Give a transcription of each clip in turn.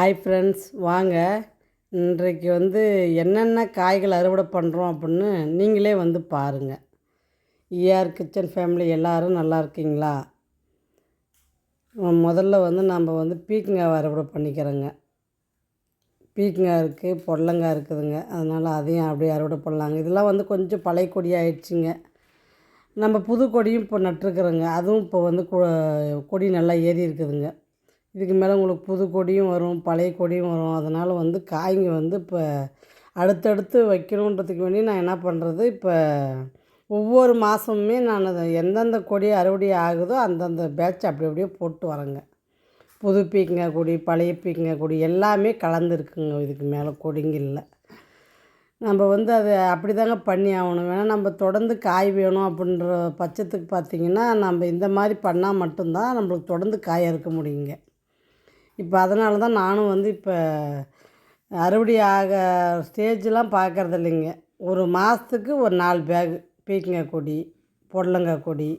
Hi friends வாங்க. இன்றைக்கு வந்து என்னென்ன காய்கள் அறுவடை பண்ணுறோம் அப்படின்னு நீங்களே வந்து பாருங்கள் இஆர் கிச்சன் ஃபேமிலி எல்லோரும் நல்லா இருக்கீங்களா? முதல்ல வந்து நம்ம வந்து பீக்கங்காய் அறுவடை பண்ணிக்கிறோங்க. பீக்கங்காய் இருக்குது பொடலங்காய் இருக்குதுங்க. அதனால் அதையும் அப்படியே அறுவடை பண்ணலாங்க. இதெல்லாம் வந்து கொஞ்சம் பழைய கொடி ஆயிடுச்சுங்க. நம்ம புது கொடியும் இப்போ நட்டுருக்குறோங்க. அதுவும் இப்போ வந்து கொடி நல்லா ஏறி இருக்குதுங்க. இதுக்கு மேலே உங்களுக்கு புது கொடியும் வரும் பழைய கொடியும் வரும். அதனால் வந்து காய்ங்க வந்து இப்போ அடுத்தடுத்து வைக்கணுன்றதுக்கு வேண்டி நான் என்ன பண்ணுறது இப்போ ஒவ்வொரு மாதமுமே நான் அதை எந்தெந்த கொடி அறுவடை ஆகுதோ அந்தந்த பேட்ச் அப்படி அப்படியே போட்டு வரேங்க. புது பீக்கங்காய் கொடி பழைய பீக்கங்காய் கொடி எல்லாமே கலந்துருக்குங்க இதுக்கு மேலே கொடிங்க இல்லை நம்ம வந்து அதை அப்படி தாங்க பண்ணி ஆகணும். வேணால் நம்ம தொடர்ந்து காய் வேணும் அப்படின்ற பட்சத்துக்கு பார்த்திங்கன்னா நம்ம இந்த மாதிரி பண்ணால் மட்டும்தான் நம்மளுக்கு தொடர்ந்து காய் அறுக்க முடியுங்க. இப்போ அதனால தான் நானும் வந்து இப்போ அறுவடை ஆக ஸ்டேஜ்லாம் பார்க்குறது இல்லைங்க. ஒரு மாதத்துக்கு ஒரு நாலு பேகு பீக்கங்காய் கொடி புடலங்காய் கொடி.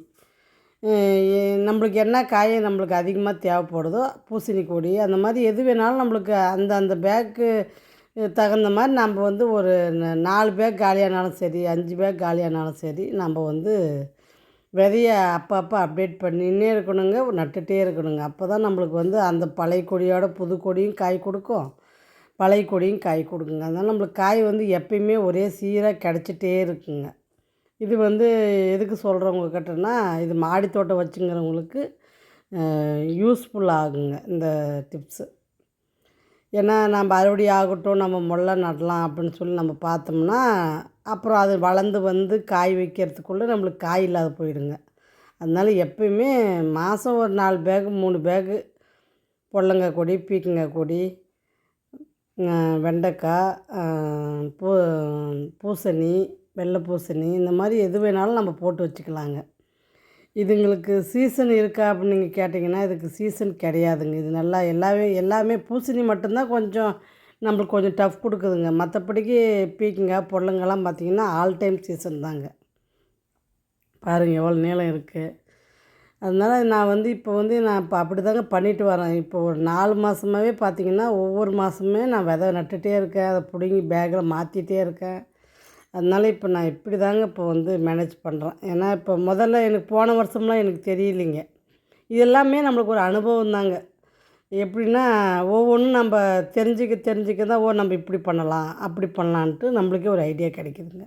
நம்மளுக்கு என்ன காய் நம்மளுக்கு அதிகமாக தேவைப்படுதோ பூசணி கொடி அந்த மாதிரி எது வேணாலும் நம்மளுக்கு அந்த அந்த பேக்கு தகுந்த மாதிரி நம்ம வந்து ஒரு ந- நாலு பேக் காலியானாலும் சரி அஞ்சு பேக் காலியானாலும் சரி நம்ம வந்து விதைய அப்பப்போ அப்டேட் பண்ணின்னே இருக்கணுங்க நட்டுகிட்டே இருக்கணுங்க. அப்போ தான் நம்மளுக்கு வந்து அந்த பழைய கொடியோட புது கொடியும் காய் கொடுக்கும். பழைய கொடியும் காய் கொடுக்குங்க. அதனால் நம்மளுக்கு காய் வந்து எப்பயுமே ஒரே சீராக கிடச்சிட்டே இருக்குங்க. இது வந்து எதுக்கு சொல்கிறவங்க கிட்டனா இது மாடி தோட்டம் வச்சுங்கிறவங்களுக்கு யூஸ்ஃபுல் ஆகுங்க இந்த டிப்ஸு ஏன்னா நம்ம அறுவடை ஆகட்டும் நம்ம முல்லை நடலாம் அப்படின்னு சொல்லி நம்ம பார்த்தோம்னா அப்புறம் அது வளர்ந்து வந்து காய் வைக்கிறதுக்குள்ளே நம்மளுக்கு காய் இல்லாத போயிடுங்க. அதனால எப்பயுமே மாதம் ஒரு நாலு பேகு மூணு பேகு பொடலங்காய் கொடி பீக்கங்காய் கொடி வெண்டைக்காய் பூ பூசணி வெள்ளை பூசணி இந்த மாதிரி எது வேணாலும் நம்ம போட்டு வச்சுக்கலாங்க. இதுங்களுக்கு சீசன் இருக்கா அப்படின்னு நீங்கள் கேட்டிங்கன்னா இதுக்கு சீசன் கிடையாதுங்க. இது நல்லா எல்லாமே எல்லாமே பூசணி மட்டும்தான் கொஞ்சம் நம்மளுக்கு கொஞ்சம் டஃப் கொடுக்குதுங்க. மற்றபடிக்கு பீக்கங்காய் பொருளுங்கெல்லாம் பார்த்திங்கன்னா ஆல் டைம் சீசன் தாங்க. பாருங்கள் எவ்வளோ நீளம் இருக்குது அதனால் நான் வந்து இப்போ வந்து நான் இப்போ அப்படி தாங்க பண்ணிட்டு வரேன் இப்போ ஒரு நாலு மாதமாகவே பார்த்திங்கன்னா ஒவ்வொரு மாதமுமே நான் விதை நட்டுகிட்டே இருக்கேன். அதை பிடுங்கி பேக்கில் மாற்றிட்டே இருக்கேன். அதனால் இப்போ நான் இப்படி தாங்க இப்போ வந்து மேனேஜ் பண்ணுறேன் ஏன்னா இப்போ முதல்ல எனக்கு போன வருஷம்லாம் எனக்கு தெரியலைங்க. இது எல்லாமே நம்மளுக்கு ஒரு அனுபவம் தாங்க. எப்படின்னா ஒவ்வொன்றும் நம்ம தெரிஞ்சுக்க தெரிஞ்சுக்க தான் ஓ நம்ம இப்படி பண்ணலாம் அப்படி பண்ணலான்ட்டு நம்மளுக்கே ஒரு ஐடியா கிடைக்குதுங்க.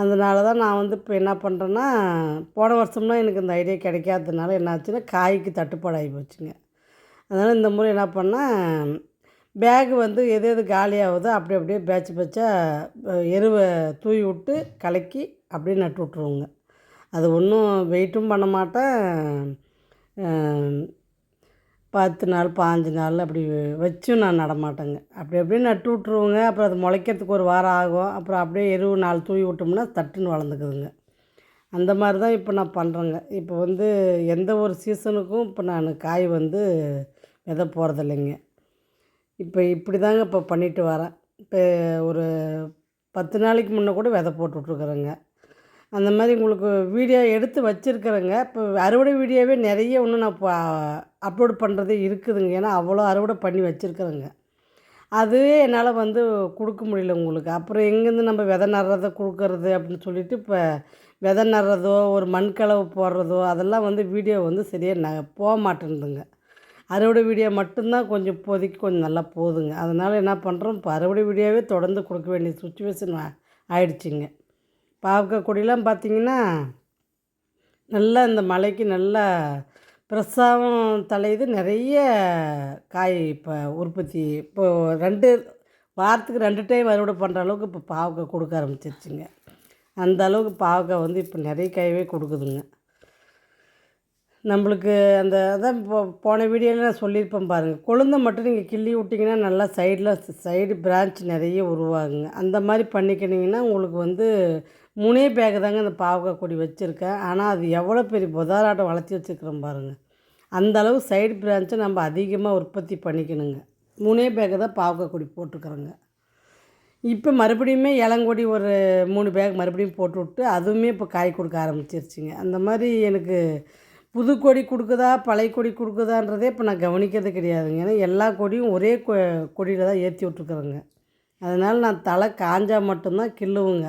அதனால தான் நான் வந்து இப்போ என்ன பண்ணுறேன்னா போன வருஷம்லாம் எனக்கு இந்த ஐடியா கிடைக்காததுனால என்ன ஆச்சுன்னா காய்க்கு தட்டுப்பாடு ஆகி போச்சுங்க. அதனால் இந்த முறை என்ன பண்ணேன் பேகு வந்து எது எது காலியாகுதோ அப்படி அப்படியே பேட்ச் பேட்சாக எருவை தூவி விட்டு கலக்கி அப்படியே நட்டு விட்ருவோங்க அது ஒன்றும் வெயிட்டும் பண்ண மாட்டேன். பத்து நாள் பாஞ்சு நாள் அப்படி வச்சும் நான் நடமாட்டேங்க அப்படி அப்படியே நட்டு விட்ருவோங்க அப்புறம் அது முளைக்கிறதுக்கு ஒரு வாரம் ஆகும். அப்புறம் அப்படியே எருவு நாள் தூவி விட்டோம்னா தட்டுன்னு வளர்ந்துக்குதுங்க. அந்த மாதிரி தான் இப்போ நான் பண்ணுறேங்க. இப்போ வந்து எந்த ஒரு சீசனுக்கும் இப்போ நான் காய் வந்து விதை போகிறதில்லைங்க. இப்போ இப்படி தாங்க இப்போ பண்ணிட்டு வரேன். இப்போ ஒரு பத்து நாளைக்கு முன்னே கூட விதை போட்டு விட்ருக்குறேங்க அந்த மாதிரி உங்களுக்கு வீடியோ எடுத்து வச்சுருக்குறேங்க. இப்போ அறுவடை வீடியோவே நிறைய இன்னும் நான் இப்போ அப்லோட் பண்ணுறதே இருக்குதுங்க. ஏன்னா அவ்வளோ அறுவடை பண்ணி வச்சுருக்குறேங்க. அதுவே என்னால் வந்து கொடுக்க முடியல உங்களுக்கு. அப்புறம் எங்கேருந்து நம்ம விதை நடுறதை கொடுக்கறது அப்படின்னு சொல்லிட்டு இப்போ விதை நடுறதோ ஒரு மண்கலவை போடுறதோ அதெல்லாம் வந்து வீடியோ வந்து சரியாக ந போக மாட்டேன்துங்க. அறுவடை வீடியோ மட்டும்தான் கொஞ்சம் இப்போதைக்கு கொஞ்சம் நல்லா போகுதுங்க அதனால் என்ன பண்ணுறோம் இப்போ அறுவடை வீடியோவே தொடர்ந்து கொடுக்க வேண்டிய சுச்சுவேஷன் ஆயிடுச்சுங்க. பாவக்காய் கொடியெலாம் பார்த்திங்கன்னா நல்லா இந்த மலைக்கு நல்லா பிரசாவம் தலையுது. நிறைய காய் இப்போ உற்பத்தி இப்போ ரெண்டு வாரத்துக்கு ரெண்டு டைம் அறுவடை பண்ணுற அளவுக்கு இப்போ பாவக்காய் கொடுக்க ஆரம்பிச்சிருச்சுங்க. அந்த அளவுக்கு பாவக்காய் வந்து இப்போ நிறைய காயவே கொடுக்குதுங்க. நம்மளுக்கு அந்த அதான் இப்போ போன வீடியோவில் நான் சொல்லியிருப்பேன் பாருங்கள் கொழுந்தை மட்டும் நீங்கள் கிள்ளி விட்டிங்கன்னா நல்லா சைடில் சைடு பிரான்ச் நிறைய உருவாகுங்க. அந்த மாதிரி பண்ணிக்கினீங்கன்னா உங்களுக்கு வந்து மூணே பேக்கு தாங்க இந்த பாவக்காய் கொடி வச்சுருக்கேன். ஆனால் அது எவ்வளோ பெரிய புதாராட்டம் வளர்த்தி வச்சுருக்குறோம் பாருங்கள் அந்த அளவு சைடு பிரான்ச்சை நம்ம அதிகமாக உற்பத்தி பண்ணிக்கணுங்க. மூணே பேக்கு தான் பாவக்காய் கொடி போட்டுக்கிறோங்க இப்போ மறுபடியுமே இளங்கொடி ஒரு மூணு பேக் மறுபடியும் போட்டு விட்டு அதுவுமே இப்போ காய் கொடுக்க ஆரம்பிச்சிருச்சுங்க. அந்த மாதிரி எனக்கு புது கொடி கொடுக்குதா பழைய கொடி கொடுக்குதான்றதே இப்போ நான் கவனிக்கிறது கிடையாதுங்க. ஏன்னா எல்லா கொடியும் ஒரே கொ கொடியில் தான் ஏற்றி விட்ருக்குறேங்க அதனால் நான் தலை காஞ்சால் மட்டும்தான் கிள்ளுவுங்க.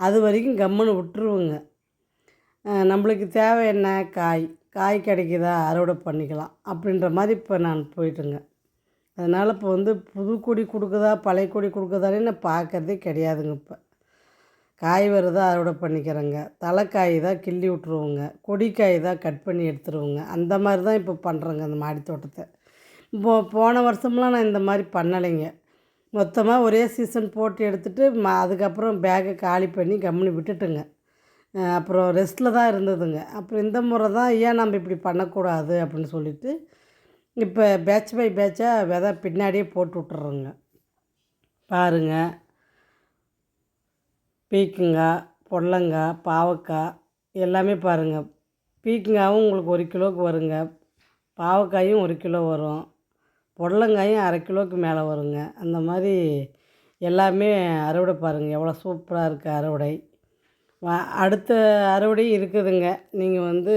அது வரைக்கும் கம்முன்னு விட்டுருவுங்க. நம்மளுக்கு தேவை என்ன? காய். காய் கிடைக்குதா? அறுவடை பண்ணிக்கலாம். அப்படின்ற மாதிரி இப்போ நான் போயிட்டுங்க. அதனால் இப்போ வந்து புது கொடி கொடுக்குதா பழைய கொடி கொடுக்குதானே நான் பார்க்குறதே கிடையாதுங்க இப்போ. காய் வருதா அறுவடை பண்ணிக்கிறேங்க. தலைக்காய் தான் கிள்ளி விட்ருவோங்க கொடிக்காய் தான் கட் பண்ணி எடுத்துருவோங்க. அந்த மாதிரி தான் இப்போ பண்ணுறேங்க அந்த மாடி தோட்டத்தை. இப்போ போன வருஷம்லாம் நான் இந்த மாதிரி பண்ணலைங்க. மொத்தமாக ஒரே சீசன் போட்டு எடுத்துகிட்டு ம அதுக்கப்புறம் பேக்கை காலி பண்ணி கம்முனி விட்டுட்டுங்க. அப்புறம் ரெஸ்ட்டில் தான் இருந்ததுங்க. அப்புறம் இந்த முறை தான் ஏன் நம்ம இப்படி பண்ணக்கூடாது? அப்படின்னு சொல்லிட்டு இப்போ பேட்ச் பை பேட்சாக விதை பின்னாடியே போட்டு விட்டுறோங்க. பாருங்கள் பீக்கங்காய் பொடலங்காய் பாவக்காய் எல்லாமே பாருங்கள் பீக்கங்காயும் உங்களுக்கு ஒரு கிலோவுக்கு வருங்க. பாவக்காயும் ஒரு கிலோ வரும். பொடலங்காயும் அரை கிலோவுக்கு மேலே வருங்க. அந்த மாதிரி எல்லாமே அறுவடை பாருங்கள் எவ்வளோ சூப்பராக இருக்குது அறுவடை. அடுத்த அறுவடையும் இருக்குதுங்க. நீங்கள் வந்து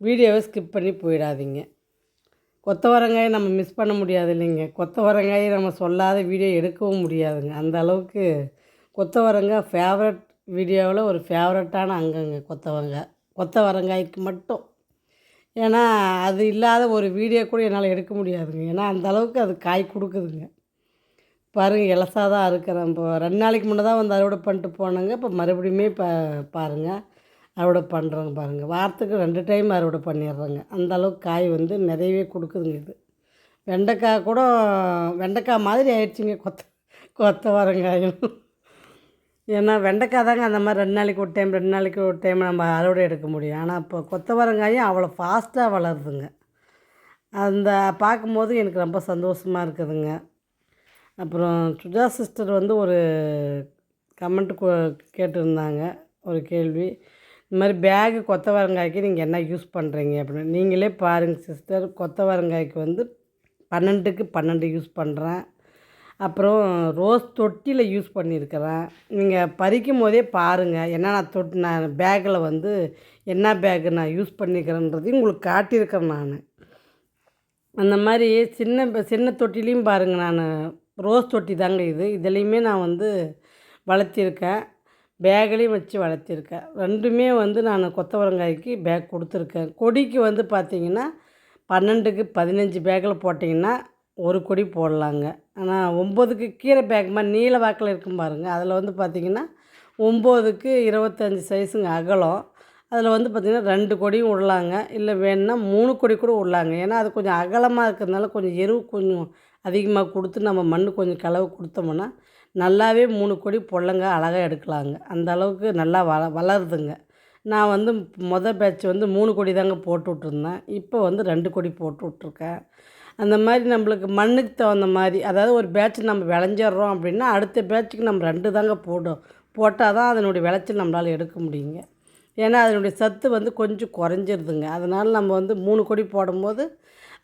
வீடியோவை ஸ்கிப் பண்ணி போயிடாதீங்க. கொத்தவரங்காயை நம்ம மிஸ் பண்ண முடியாது இல்லைங்க. கொத்தவரங்காயை நம்ம சொல்லாத வீடியோ எடுக்கவும் முடியாதுங்க. அந்த அளவுக்கு கொத்தவரங்காய் ஃபேவரட் வீடியோவில் ஒரு ஃபேவரட்டான அங்கங்க கொத்தவரங்காய் கொத்தவரங்காய்க்கு மட்டும். ஏன்னா அது இல்லாத ஒரு வீடியோ கூட என்னால் எடுக்க முடியாதுங்க. ஏன்னா அந்த அளவுக்கு அது காய் கொடுக்குதுங்க. பாருங்கள் இலசாக தான் இருக்கிறேன் இப்போ ரெண்டு நாளைக்கு முன்னே தான் வந்து அறுவடை பண்ணிட்டு போனேங்க. இப்போ மறுபடியுமே இப்போ பாருங்கள் அறுவடை பண்ணுறோங்க பாருங்கள் வாரத்துக்கு ரெண்டு டைம் அறுவடை பண்ணிடுறேங்க. அந்த அளவுக்கு காய் வந்து நிறையவே கொடுக்குதுங்க இது. வெண்டைக்காய் கூட வெண்டைக்காய் மாதிரி ஆயிடுச்சுங்க கொத்த கொத்த வரங்காயும் ஏன்னா வெண்டைக்காய் தாங்க அந்த மாதிரி ரெண்டு நாளைக்கு ஒரு டைம் ரெண்டு நாளைக்கு ஒரு டைம் நம்ம அறுவடை எடுக்க முடியும். ஆனால் இப்போ கொத்தவரங்காயும் அவ்வளோ ஃபாஸ்ட்டாக வளருதுங்க. அந்த பார்க்கும்போது எனக்கு ரொம்ப சந்தோஷமாக இருக்குதுங்க. அப்புறம் சுஜா சிஸ்டர் வந்து ஒரு கமெண்ட் கேட்டிருந்தாங்க ஒரு கேள்வி. இந்த மாதிரி பேகு கொத்தவரங்காய்க்கு நீங்கள் என்ன யூஸ் பண்ணுறீங்க அப்படின்னு. நீங்களே பாருங்கள் சிஸ்டர் கொத்தவரங்காய்க்கு வந்து பன்னெண்டுக்கு பன்னெண்டு யூஸ் பண்ணுறேன் அப்புறம் ரோஸ் தொட்டியில் யூஸ் பண்ணியிருக்கிறேன். நீங்கள் பறிக்கும் போதே பாருங்கள் என்ன நான் தொட்டி நான் பேக்கில் வந்து என்ன பேக்கு நான் யூஸ் பண்ணிக்கிறேன்றதையும் உங்களுக்கு காட்டியிருக்கிறேன் நான். அந்த மாதிரி சின்ன சின்ன தொட்டிலையும் பாருங்கள் நான் ரோஸ் தொட்டி தாங்க இது. இதுலேயுமே நான் வந்து வளர்த்திருக்கேன் பேக்லேயும் வச்சு வளர்த்திருக்கேன். ரெண்டுமே வந்து நான் கொத்தவரங்காய்க்கு பேக் கொடுத்துருக்கேன். கொடிக்கு வந்து பார்த்திங்கன்னா பன்னெண்டுக்கு பதினஞ்சு பேக்கில் போட்டிங்கன்னா ஒரு கொடி போடலாங்க. ஆனால் ஒம்போதுக்கு கீரை பேக் மாதிரி நீல வாக்கில் இருக்கும் பாருங்கள் அதில் வந்து பார்த்திங்கன்னா ஒம்போதுக்கு இருபத்தஞ்சி சைஸுங்க அகலம். அதில் வந்து பார்த்திங்கன்னா ரெண்டு கொடியும் விடலாங்க. இல்லை வேணுன்னா மூணு கொடி கூட விடலாங்க. ஏன்னா அது கொஞ்சம் அகலமாக இருக்கிறதுனால கொஞ்சம் எருவு கொஞ்சம் அதிகமாக கொடுத்து நம்ம மண் கொஞ்சம் கலவு கொடுத்தோம்னா நல்லாவே மூணு கொடி பொல்லங்க அழகாக எடுக்கலாங்க. அந்த அளவுக்கு நல்லா வள வளருதுங்க. நான் வந்து மொதல் பேட்ச் வந்து மூணு கொடி தாங்க போட்டு விட்ருந்தேன் இப்போ வந்து ரெண்டு கொடி போட்டு விட்ருக்கேன் அந்த மாதிரி நம்மளுக்கு மண்ணுக்கு தகுந்த மாதிரி அதாவது ஒரு பேட்ச் நம்ம விளைஞ்சிட்றோம் அப்படின்னா அடுத்த பேட்சுக்கு நம்ம ரெண்டு தாங்க போடும் போட்டால் தான் அதனுடைய விளைச்சல் நம்மளால் எடுக்க முடியுங்க. ஏன்னா அதனுடைய சத்து வந்து கொஞ்சம் குறைஞ்சிருதுங்க. அதனால் நம்ம வந்து மூணு கொடி போடும்போது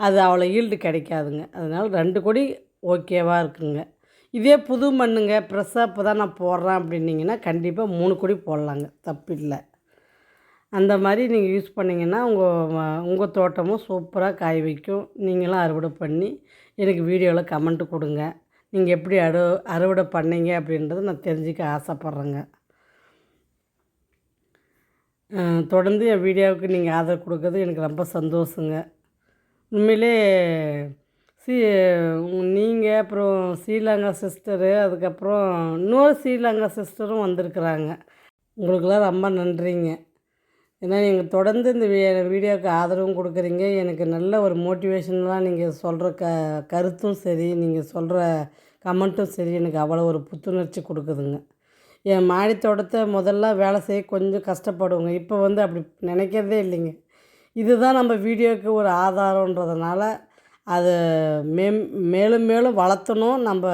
அது அவ்வளோ ஈல்டு கிடைக்காதுங்க. அதனால் ரெண்டு கொடி ஓகேவாக இருக்குங்க. இதே புது மண்ணுங்க ஃப்ரெஷ்ஷாக இப்போ தான் நான் போடுறேன் அப்படின்னீங்கன்னா கண்டிப்பாக மூணு கொடி போடலாங்க. தப்பில்லை. அந்த மாதிரி நீங்கள் யூஸ் பண்ணிங்கன்னா உங்கள் உங்கள் தோட்டமும் சூப்பராக காய் வைக்கும். நீங்களும் அறுவடை பண்ணி எனக்கு வீடியோவில் கமெண்ட்டு கொடுங்க. நீங்கள் எப்படி அறு அறுவடை பண்ணீங்க அப்படின்றத நான் தெரிஞ்சுக்க ஆசைப்பட்றேங்க. தொடர்ந்து என் வீடியோவுக்கு நீங்கள் ஆதரவு கொடுக்கறது எனக்கு ரொம்ப சந்தோஷங்க. உண்மையிலே சி நீங்கள் அப்புறம் ஸ்ரீலங்கா சிஸ்டரு அதுக்கப்புறம் இன்னொரு ஸ்ரீலங்கா சிஸ்டரும் வந்திருக்கிறாங்க. உங்களுக்கெல்லாம் ரொம்ப நன்றிங்க. ஏன்னா நீங்கள் தொடர்ந்து இந்த வீ வீடியோவுக்கு ஆதரவும் கொடுக்குறீங்க. எனக்கு நல்ல ஒரு மோட்டிவேஷன்லாம் நீங்கள் சொல்கிற க கருத்தும் சரி நீங்கள் சொல்கிற கமெண்ட்டும் சரி எனக்கு அவ்வளோ ஒரு புத்துணர்ச்சி கொடுக்குதுங்க. என் மாடி தோட்டத்தை முதல்ல வேலை செய்ய கொஞ்சம் கஷ்டப்படுவோங்க. இப்போ வந்து அப்படி நினைக்கிறதே இல்லைங்க. இதுதான் நம்ம வீடியோவுக்கு ஒரு ஆதாரன்றதுனால அதை மே மேலும் மேலும் வளர்த்தணும். நம்ம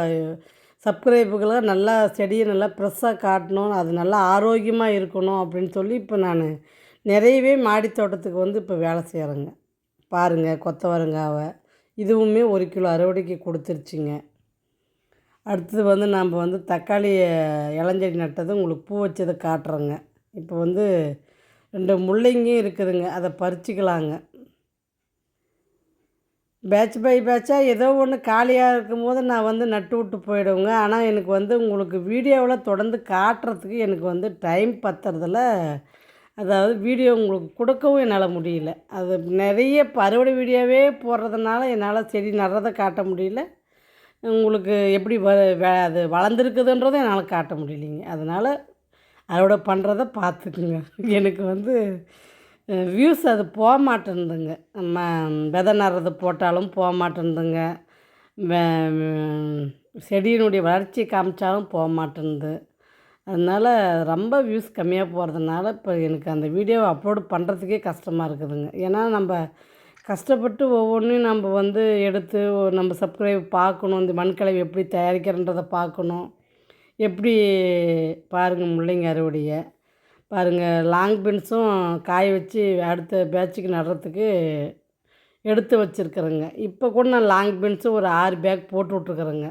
சப்ஸ்கிரைபுகளை நல்லா செடியை நல்லா ஃப்ரெஷ்ஷாக காட்டணும். அது நல்லா ஆரோக்கியமாக இருக்கணும் அப்படின்னு சொல்லி இப்போ நான் நிறையவே மாடி தோட்டத்துக்கு வந்து இப்போ வேலை செய்கிறேங்க பாருங்கள் கொத்தவரங்காவை இதுவுமே ஒரு கிலோ அறுவடைக்கு கொடுத்துருச்சிங்க. அடுத்தது வந்து நாம் வந்து தக்காளி இளஞ்செடி நட்டது உங்களுக்கு பூ வச்சதை காட்டுறோங்க. இப்போ வந்து ரெண்டு முள்ளங்கியும் இருக்குதுங்க அதை பறிச்சிக்கலாங்க. பேட்ச் பை பேட்சாக ஏதோ ஒன்று காலியாக இருக்கும்போது நான் வந்து நட்டு விட்டு போயிடுவேங்க. ஆனால் எனக்கு வந்து உங்களுக்கு வீடியோவில் தொடர்ந்து காட்டுறதுக்கு எனக்கு வந்து டைம் பத்துறதில் அதாவது வீடியோ உங்களுக்கு கொடுக்கவும் என்னால் முடியல. அது நிறைய அறுவடை வீடியோவே போடுறதுனால என்னால் செடி நடுறதை காட்ட முடியல. உங்களுக்கு எப்படி வ அது வளர்ந்துருக்குதுன்றதை என்னால் காட்ட முடியலைங்க. அதனால் அறுவடை பண்ணுறத பார்த்துக்குங்க. எனக்கு வந்து வியூஸ் அது போக மாட்டேன்துங்க. நம்ம விதை நடுறது போட்டாலும் போக மாட்டேன்துங்க. செடியினுடைய வளர்ச்சி காமிச்சாலும் போக மாட்டேன்து. அதனால் ரொம்ப வியூஸ் கம்மியாக போகிறதுனால இப்போ எனக்கு அந்த வீடியோவை அப்லோடு பண்ணுறதுக்கே கஷ்டமாக இருக்குதுங்க. ஏன்னா நம்ம கஷ்டப்பட்டு ஒவ்வொன்றையும் நம்ம வந்து எடுத்து நம்ம சப்ஸ்கிரைப் பார்க்கணும். இந்த மண்கலை எப்படி தயாரிக்கிறன்றதை பார்க்கணும். எப்படி பாருங்கள் முள்ளைங்க அறுவடையை. பாருங்கள் லாங் பென்ஸும் காய வச்சு அடுத்த பேட்சுக்கு நடுறதுக்கு எடுத்து வச்சுருக்குறேங்க. இப்போ கூட நான் லாங் பென்ஸும் ஒரு ஆறு பேக் போட்டு விட்ருக்குறேங்க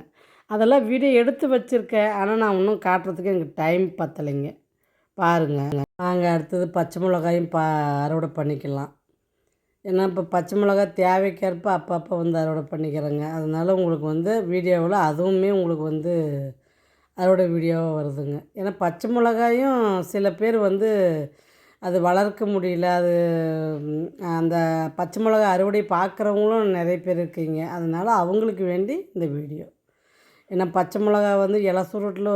அதெல்லாம் வீடியோ எடுத்து வச்சுருக்கேன். ஆனால் நான் இன்னும் காட்டுறதுக்கு எனக்கு டைம் பத்தலைங்க. பாருங்கள் நாங்கள் அடுத்தது பச்சை மிளகாயும் பா அறுவடை பண்ணிக்கலாம். ஏன்னா இப்போ பச்சை மிளகாய் தேவைக்கேற்ப அப்பப்போ வந்து அறுவடை பண்ணிக்கிறேங்க. அதனால் உங்களுக்கு வந்து வீடியோவில் அதுவுமே உங்களுக்கு வந்து அறுவடை வீடியோவாக வருதுங்க. ஏன்னா பச்சை மிளகாயும் சில பேர் வந்து அது வளர்க்க முடியல. அது அந்த பச்சை மிளகா அறுவடை பார்க்குறவங்களும் நிறைய பேர் இருக்கீங்க. அதனால் அவங்களுக்கு வேண்டி இந்த வீடியோ. ஏன்னா பச்சை மிளகா வந்து இலை சுருட்டில்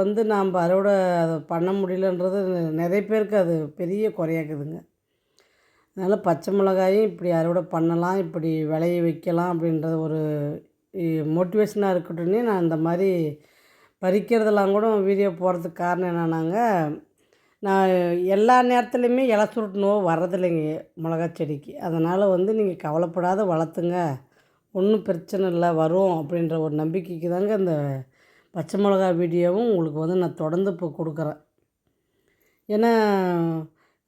வந்து நாம் அறுவடை அதை பண்ண முடியலன்றது நிறைய பேருக்கு அது பெரிய குறையாக்குதுங்க. அதனால் பச்சை மிளகாயும் இப்படி அறுவடை பண்ணலாம் இப்படி விளைய வைக்கலாம் அப்படின்றது ஒரு மோட்டிவேஷனாக இருக்கட்டும்னே நான் இந்த மாதிரி பறிக்கிறதெல்லாம் கூட வீடியோ போகிறதுக்கு காரணம் என்னன்னாங்க நான் எல்லா நேரத்துலையுமே இலை சுருட்டு நோய் வர்றதில்லைங்க மிளகா செடிக்கு. அதனால் வந்து நீங்கள் கவலைப்படாத வளர்த்துங்க. ஒன்றும் பிரச்சனை இல்லை வரும் அப்படின்ற ஒரு நம்பிக்கைக்கு தாங்க இந்த பச்சை மிளகா வீடியோவும் உங்களுக்கு வந்து நான் தொடர்ந்து இப்போ கொடுக்குறேன். ஏன்னா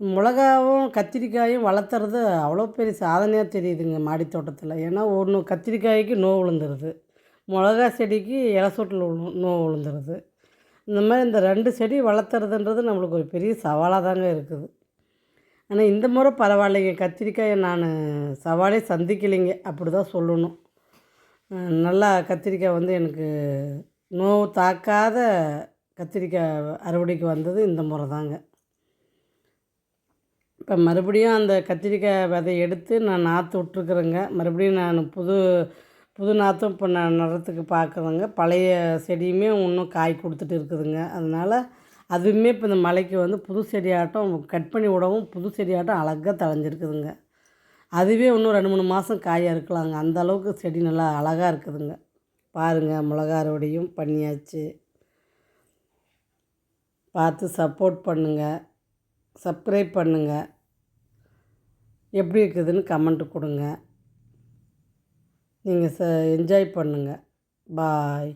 மிளகாவும் கத்திரிக்காயும் வளர்த்துறது அவ்வளோ பெரிய சாதனையாக தெரியுதுங்க மாடி தோட்டத்தில். ஏன்னா ஒன்று கத்திரிக்காய்க்கு நோய் விழுந்துருது மிளகா செடிக்கு இலசொட்டில் நோய் விழுந்துருது. இந்த மாதிரி இந்த ரெண்டு செடி வளர்த்துறதுன்றது நம்மளுக்கு ஒரு பெரிய சவாலாக தாங்க இருக்குது. ஆனால் இந்த முறை பரவாயில்லைங்க. கத்திரிக்காயை நான் சவாலே சந்திக்கலைங்க. அப்படி தான் சொல்லணும் நல்லா கத்திரிக்காய் வந்து எனக்கு நோவு தாக்காத கத்திரிக்காய் அறுவடைக்கு வந்தது இந்த முறை தாங்க. இப்போ மறுபடியும் அந்த கத்திரிக்காய் விதை எடுத்து நான் நாற்று விட்ருக்குறேங்க மறுபடியும் நான் புது புது நாற்றும் இப்போ நான் நடுறதுக்கு பார்க்குறேங்க பழைய செடியுமே இன்னும் காய் கொடுத்துட்டு இருக்குதுங்க. அதனால் அதுவுமே இப்போ இந்த மலைக்கு வந்து புது செடியாட்டம் கட் பண்ணி விடவும் புது செடியாட்டம் அழகாக தழைஞ்சிருக்குதுங்க. அதுவே இன்னும் ரெண்டு மூணு மாதம் காயாக இருக்கலாங்க. அந்த அளவுக்கு செடி நல்லா அழகாக இருக்குதுங்க. பாருங்கள் மிளகா அறுவடையும் பண்ணியாச்சு. பார்த்து சப்போர்ட் பண்ணுங்கள் சப்ஸ்கிரைப் பண்ணுங்கள் எப்படி இருக்குதுன்னு கமெண்ட் கொடுங்க. நீங்கள் ச என்ஜாய் பண்ணுங்கள் பாய்